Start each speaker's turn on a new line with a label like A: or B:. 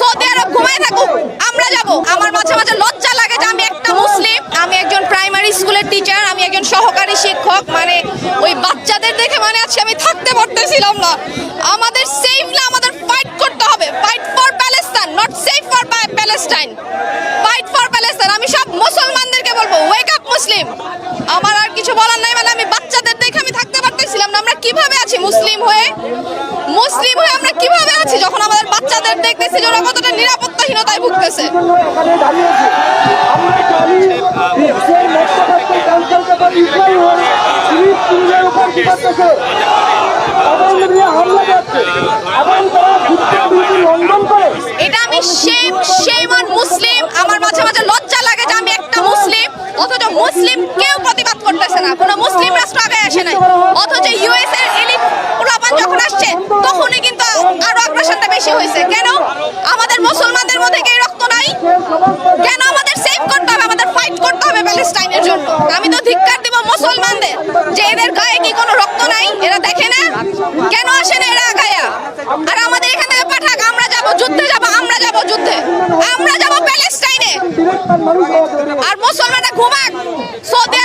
A: Saudi আরব ঘুমায় থাকুক, আমরা যাব। আমার মাঝে মাঝে লজ্জা লাগে যে আমি একটা মুসলিম, আমি একজন প্রাইমারি স্কুলের টিচার আমি একজন সহকারী শিক্ষক মানে ওই বাচ্চাদের দেখে মানে আজকে আমি থাকতে পারতেছিলাম না। আমাদের সেফ না আমাদের ফাইট করতে হবে। Fight for Palestine not safe for Palestine fight for Palestine আমি সব মুসলমানদেরকে বলব ওয়েক আপ মুসলিম। আমার আর কিছু বলার নাই মানে আমি বাচ্চাদের দেখে আমি থাকতে পারতেছিলাম না। আমরা কীভাবে আছি মুসলিম হয়ে? মুসলিম হয়ে আমরা কীভাবে দেখতেছি যে কতটা নিরাপত্তাহীনতায় ভুগতেছে। এটা আমি সেই সেইমান মুসলিম আমার মাঝে মাঝে লজ্জা লাগে যে আমি একটা মুসলিম অথচ মুসলিম কেউ প্রতিবাদ করতেছে না। কোনো মুসলিম রাষ্ট্র আগে আসে নাই। অথচ ইউএস বেশি হয়েছে। কেন? আমাদের মুসলমানদের মধ্যে কি রক্ত নাই? কেন আমাদের সেভ করতে হবে? আমাদের ফাইট করতে হবে প্যালেস্টাইনের জন্য। আমি তো ধিক্কার দিব মুসলমানদের যে এদের গায়ে কি কোনো রক্ত নাই? এরা দেখে না? কেন আসে না এরা গায়া আর আমাদের এখান থেকে পাঠাক, আমরা যাব যুদ্ধে যাব, আমরা যাব যুদ্ধে। আমরা যাব প্যালেস্টাইনে। আর মুসলমানরা ঘুমাক। সৌদি